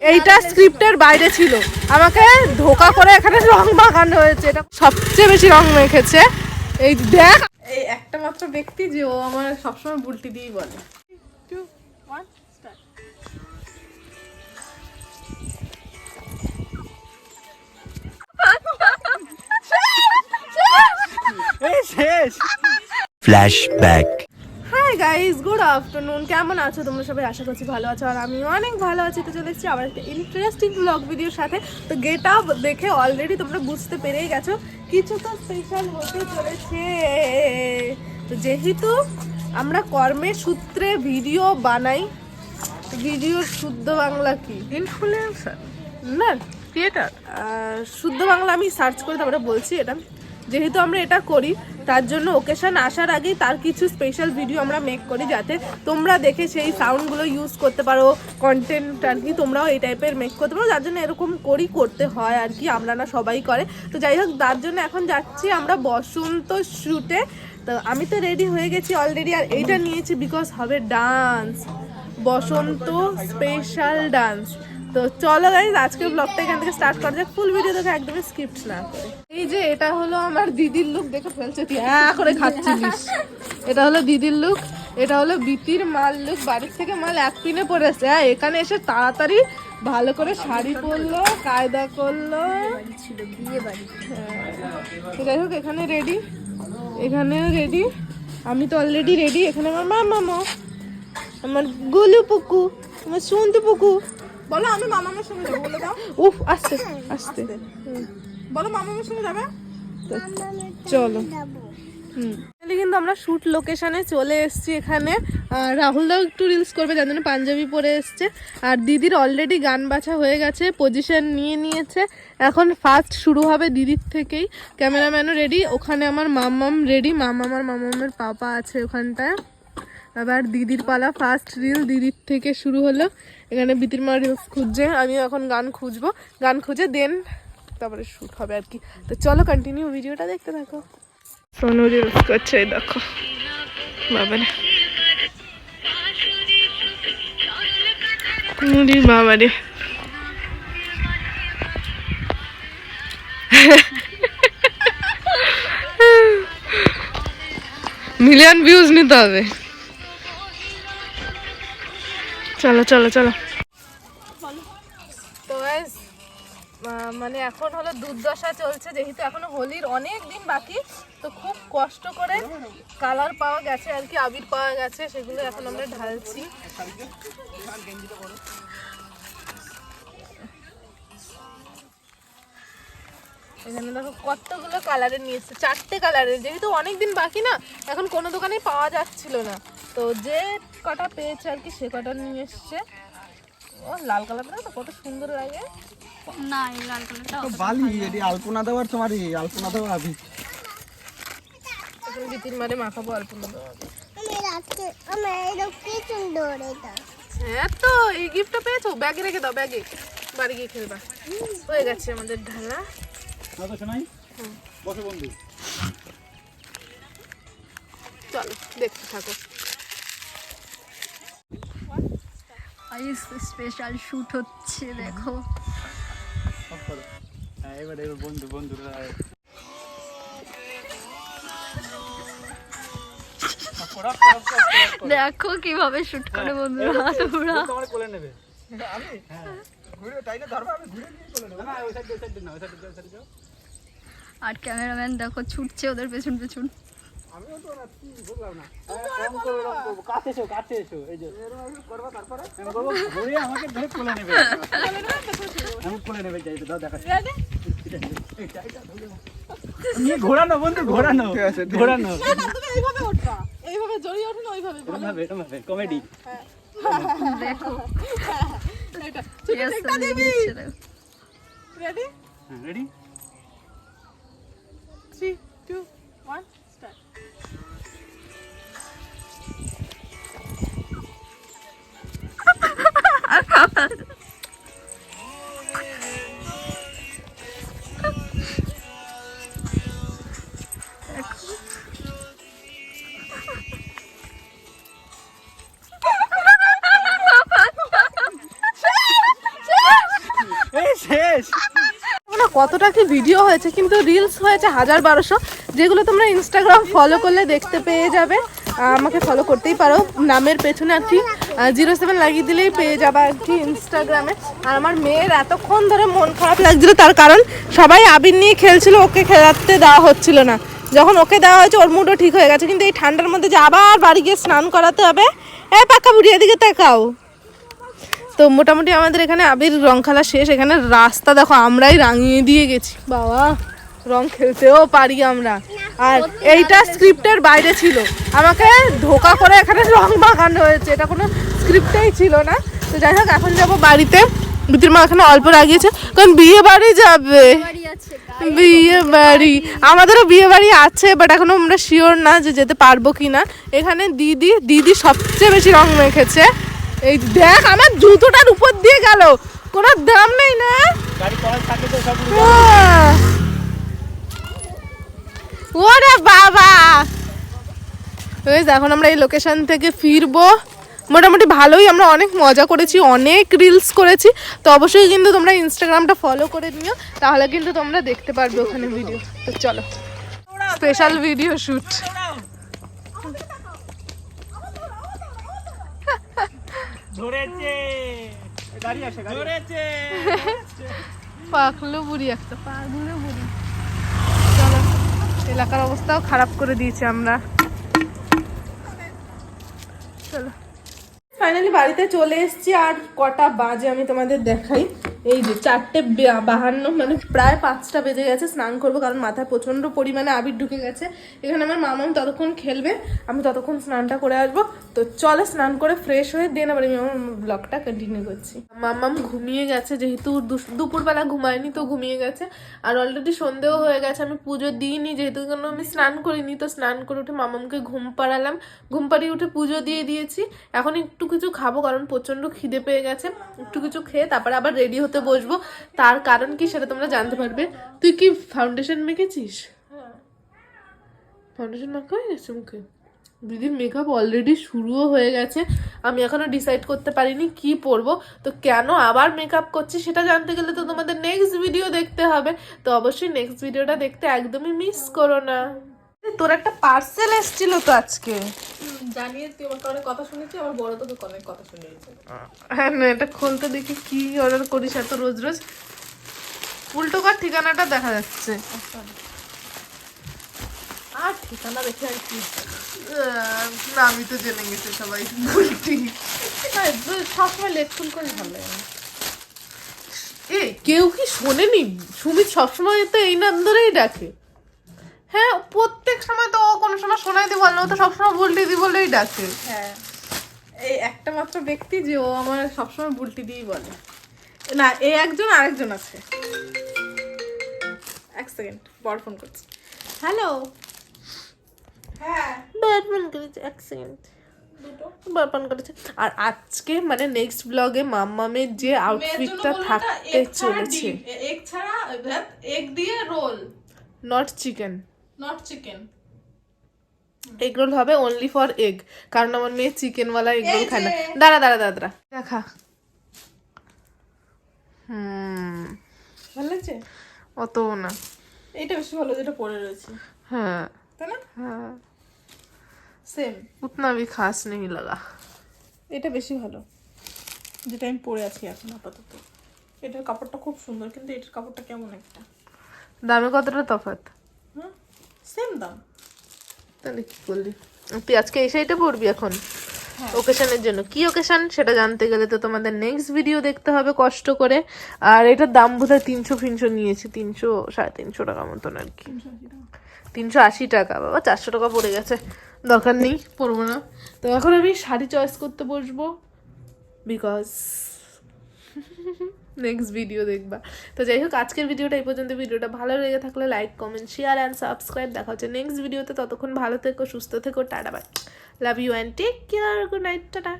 এইটা স্ক্রিপ্টের বাইরে ছিল। আমাকে ধোকা করে এখানে রং মাখানো হয়েছে। এটা সবচেয়ে বেশি রং মেখেছে। এই দেখ। এই একটা মাত্র ব্যক্তি যে ও আমার সবসময় বুলটি দিয়েই বলে। Two, one. Flashback. Guys good afternoon কেমন আছো? তোমরা সবাই আশা করছি ভালো আছো আর আমি অনেক ভালো আছি। তো চলে এসেছি আবার একটা ইন্টারেস্টিং ব্লগ ভিডিওর সাথে। তো গেট আপ দেখে অলরেডি তোমরা বুঝতে পেরেই গেছো। কিছু তো স্পেশাল হতে চলেছে। তো যেহেতু আমরা কর্মের সূত্রে ভিডিও বানাই ভিডিওর শুদ্ধ বাংলা কি? ইনফ্লুয়েন্সার না। ক্রিয়েটার শুদ্ধ বাংলা আমি সার্চ করে তারপরে বলছি এটা। যেহেতু আমরা এটা করি, তার জন্য ওকেশন আসার আগেই তার কিছু স্পেশাল ভিডিও আমরা মেক করি যাতে তোমরা দেখে সেই সাউন্ডগুলো ইউজ করতে পারো কন্টেন্ট আর কি তোমরাও এই টাইপের মেক করতে পারো। যার জন্য এরকম করি করতে হয় আর কি, আমরা না সবাই করে। তো যাই হোক, তার জন্য এখন যাচ্ছি আমরা বসন্ত শ্যুটে তো আমি তো রেডি হয়ে গেছি অলরেডি আর এইটা নিয়েছি বিকজ হবে ডান্স বসন্ত স্পেশাল ডান্স তো চলো গাইজ আজকের ব্লগটা এখান থেকে স্টার্ট করা যাক। ফুল ভিডিও দেখে একদমই স্কিপ্ট না করে। এই যে এটা হলো আমার দিদির লুক দেখে ফেলছে তুই হ্যাঁ করে খাচ্ছিলিস। এটা হলো দিদির লুক এটা হলো বিতির মাল লুক বাড়ির থেকে মাল এক পিনে পড়েছে হ্যাঁ এখানে এসে তাড়াতাড়ি ভালো করে শাড়ি পরলো কায়দা করল। হ্যাঁ। যাই হোক এখানে রেডি এখানেও রেডি আমি তো অলরেডি রেডি এখানে আমার মামা আমার গুলু পুকু আমার সুন্দর পুকু। বলো আমি মামামের সঙ্গে যাব বলে দাও। উফ আস্তে আস্তে। বলো মামামের সঙ্গে যাবে? চলো। হুম। তাহলে কিন্তু আমরা শুট লোকেশনে চলে এসেছি এখানে। আর রাহুলদাও একটু রিলস করবে যার জন্য পাঞ্জাবি পরে এসছে। আর দিদির অলরেডি গান বাছা হয়ে গেছে পজিশন নিয়ে নিয়েছে। এখন ফার্স্ট শুরু হবে দিদির থেকেই। ক্যামেরাম্যানও রেডি ওখানে আমার মামাম রেডি মামাম আর মামামের পাপা আছে ওখানটায়। আবার দিদির পালা ফার্স্ট রিল দিদির থেকে শুরু হলো। এখানে বিতির মা রিলস খুঁজছে আমিও এখন গান খুঁজবো। গান খুঁজে দেন তারপরে শ্যুট হবে আর কি। তো চলো কন্টিনিউ ভিডিওটা দেখতে থাকো। সোনু রিলস করছে দেখো। বাবারে। মিলিয়ন ভিউজ নিতে হবে। চলো চলো চলো। তো মানে এখন হলো দুর্দশা চলছে, যেহেতু এখনও হোলির অনেক দিন বাকি, তো খুব কষ্ট করে কালার পাওয়া গেছে আর কি, আবির পাওয়া গেছে, সেগুলো এখন আমরা ঢালছি। এখানে দেখো কতগুলো কালারের নিয়েছে চারটে কালারের যেহেতু অনেক দিন বাকি না, এখন কোনো দোকানেই পাওয়া যাচ্ছিল না। তো যে কটা পেয়েছে আর কি সে কটা নিয়ে এসছে। ও লাল কালারটা তো কত সুন্দর লাগে। না এই লাল কালারটা বালি এটি আলপনা দেওয়ার তোমার এই আলপনা দেওয়া আবি। এখন তিন মারে মাখাবো অল্প মতো হ্যাঁ তো এই গিফটটা পেয়েছ? ব্যাগে রেখে দাও ব্যাগে। বাড়ি গিয়ে খেলবা। হয়ে গেছে আমাদের ঢালা না তো শোনাই বসে বন্ধু। চলো দেখতে থাকো। স্পেশাল শুট হচ্ছে দেখো। হ্যাঁ এবার এবার বন্ধু বন্ধুরা। দেখো কীভাবে শুট করে বন্ধুরা তোমরা তোমার কোলে নেবে। আমি হ্যাঁ। ঘুরে টাইনে ধরবা আমি ঘুরে নিয়ে কোলে নেব না ওই সাইড ওই সাইড না ওই সাইড ওই সাইড আর ক্যামেরাম্যান দেখো ছুটছে ওদের পেছন পেছন। আমিও তো না কি না। কম করে এরকম করব। কাছে এসো কাছে এসো এই যে। করবা তারপরে? আমি বলব ঘুরে আমাকে ধরে কোলে নেবে। আমি কোলে নেবে যাই দাও দেখা নিয়ে ঘোরানো বন্ধু ঘোরানো ঘোরানো। এইভাবে উঠবা। এইভাবে জড়িয়ে ওঠো না ওইভাবে এরকম ভাবে ভাবে কমেডি। দেখো। এটা রেডি? হ্যাঁ রেডি? শেষ না কতটা কি ভিডিও হয়েছে কিন্তু রিলস হয়েছে হাজার বারোশো। যেগুলো তোমরা ইনস্টাগ্রাম ফলো করলে দেখতে পেয়ে যাবে আমাকে ফলো করতেই পারো। নামের পেছনে আর কি জিরো সেভেন লাগিয়ে দিলেই পেয়ে যাবে আর কি ইনস্টাগ্রামে আর আমার মেয়ের এতক্ষণ ধরে মন খারাপ লাগছিল, তার কারণ সবাই আবির নিয়ে খেলছিল, ওকে খেলাতে দেওয়া হচ্ছিল না। যখন ওকে দেওয়া হয়েছে, ওর মুডও ঠিক হয়ে গেছে। কিন্তু এই ঠান্ডার মধ্যে যে আবার বাড়ি গিয়ে স্নান করাতে হবে, এ পাকা বুড়ি, এদিকে তাকাও। তো মোটামুটি আমাদের এখানে আবির রং খেলা শেষ, এখানে রাস্তা দেখো, আমরাই রাঙিয়ে দিয়ে গেছি। বাবা। রং খেলতেও পারি আমরা। আর এইটা স্ক্রিপ্টের বাইরে ছিল। আমাকে ধোকা করে এখানে রং মাখানো হয়েছে। এটা কোনো স্ক্রিপ্টেই ছিল না। তো যাই হোক এখন যাব বাড়িতে। বিতির মা এখানে অল্প লাগিয়েছে কারণ বিয়ে বাড়ি যাবে বাড়ি বিয়ে বাড়ি আমাদেরও বিয়ে বাড়ি আছে বাট এখনও আমরা শিওর না যে যেতে পারব কি না এখানে দিদি দিদি সবচেয়ে বেশি রং মেখেছে। এই দেখ আমার জুতোটার উপর দিয়ে গেল। কোনো দাম নেই না গাড়ি কলেজ থাকে তো সব আহ! ওরে বাবা বেশ, এখন আমরা এই লোকেশন থেকে ফিরবো। মোটামুটি ভালোই আমরা অনেক মজা করেছি অনেক রিলস করেছি। তো অবশ্যই কিন্তু তোমরা ইনস্টাগ্রামটা ফলো করে নিও তাহলে কিন্তু তোমরা দেখতে পারবে ওখানে ভিডিও তো চলো স্পেশাল ভিডিও শুট ধরেছে। গাড়ি পাকলো বুড়ি একটা পাগলো বুড়ি। চলো এলাকার অবস্থাও খারাপ করে দিয়েছি আমরা। চলো। ফাইনালি বাড়িতে চলে এসছি আর কটা বাজে আমি তোমাদের দেখাই। এই যে চারটে বাহান্ন মানে প্রায় পাঁচটা বেজে গেছে, স্নান করব, কারণ মাথায় প্রচণ্ড পরিমাণে আবির ঢুকে গেছে। এখানে আমার মামাম ততক্ষণ খেলবে, আমি ততক্ষণ স্নানটা করে আসব। তো চলো স্নান করে ফ্রেশ হয়ে দেন আবার আমি আমার ব্লগটা কন্টিনিউ করছি। মামাম ঘুমিয়ে গেছে, যেহেতু দুপুরবেলা ঘুমায়নি, তো ঘুমিয়ে গেছে। আর অলরেডি সন্ধেও হয়ে গেছে, আমি পুজো দিইনি, যেহেতু কেন আমি স্নান করিনি, তো স্নান করে উঠে মামামকে ঘুম পাড়ালাম। ঘুম পাড়িয়ে উঠে পুজো দিয়ে দিয়েছি। এখন একটু কিছু খাব, কারণ প্রচণ্ড খিদে পেয়ে গেছে। একটু কিছু খেয়ে, তারপরে আবার রেডি হতে বসবো। তার কারণ কি সেটা তোমরা জানতে পারবে। তুই কি ফাউন্ডেশন মেখেছিস? ফাউন্ডেশন মাখা হয়ে গেছে মুখে? দিদির মেকআপ অলরেডি শুরুও হয়ে গেছে। আমি এখনও ডিসাইড করতে পারিনি কি পরবো। তো কেন আবার মেকআপ করছি সেটা জানতে গেলে তো তোমাদের নেক্সট ভিডিও দেখতে হবে। তো অবশ্যই নেক্সট ভিডিওটা দেখতে একদমই মিস করো না। তোর একটা পার্সেল এসেছিল তো আজকে। জানিয়ে তুই আমার অনেক কথা শুনেছি আমার বড় তোকে অনেক কথা শুনিয়েছে। হ্যাঁ না এটা খুলতে দেখি কি অর্ডার করিস এত রোজ রোজ। উল্টো কার ঠিকানাটা দেখা যাচ্ছে। আর ঠিকানা দেখে আর কি না আমি তো জেনে গেছি সবাই সবসময় লেট ফুল করে ভালো লাগে। এ কেউ কি শোনেনি? সুমিত সবসময় তো এই নাম ধরেই ডাকে। হ্যাঁ প্রত্যেক সময় তো ও কোনো সময় শোনাই দি বলে না, ও তো সবসময় বলটি দি বলেই ডাকে। হ্যাঁ এই একটা মাত্র ব্যক্তি যে ও আমার সবসময় বুলটি দিয়েই বলে। না এই একজন আরেকজন আছে। এক সেকেন্ড বড় ফোন করছি। হ্যালো? হ্যাঁ। বারবান করেছে এক সেকেন্ড। বারবান করেছে। আর আজকে মানে নেক্সট ব্লগে মাম্মামের যে আউটফিটটা থাকতে চলেছে। এগ ছাড়া এগ দিয়ে roll. Not chicken not chicken egg roll হবে অনলি ফর এগ কারণ আমার মেয়ে চিকেনওয়ালা এগ রোল খায় না। দাঁড়া দাঁড়া দাঁড়া দাঁড়া। দেখা হুম। ভালো লাগছে? অতও না। এটা বেশি ভালো যেটা পরে রয়েছে। হ্যাঁ। তাই না? হ্যাঁ। সেম উতনা ভি খাস নেই লাগা। এটা বেশি ভালো। যেটা আমি পরে আছি এখন আপাতত। এটার কাপড়টা খুব সুন্দর কিন্তু এটার কাপড়টা কেমন একটা? দামে কতটা তফাৎ? সেম দাম। তাহলে কি করলি? তুই আজকে এই শাড়িটা পরবি এখন? ওকেশনের জন্য। কি ওকেশন সেটা জানতে গেলে তো তোমাদের নেক্সট ভিডিও দেখতে হবে কষ্ট করে। আর এটার দাম বোধহয় তিনশো ফিনশো নিয়েছি। তিনশো সাড়ে তিনশো টাকা মতন আর কি। তিনশো আশি টাকা। বাবা চারশো টাকা পড়ে গেছে। দরকার নেই। পরবো না। তো এখন আমি শাড়ি চয়েস করতে বসবো। বিকজ নেক্সট ভিডিও দেখবা। তো যাই হোক আজকের ভিডিওটা এই পর্যন্ত। ভিডিওটা ভালো লেগে থাকলে like comment share and subscribe দেখা হচ্ছে নেক্সট ভিডিওতে ততক্ষণ ভালো থেকো, সুস্থ থেকো, tata bye love you and take care good night tata.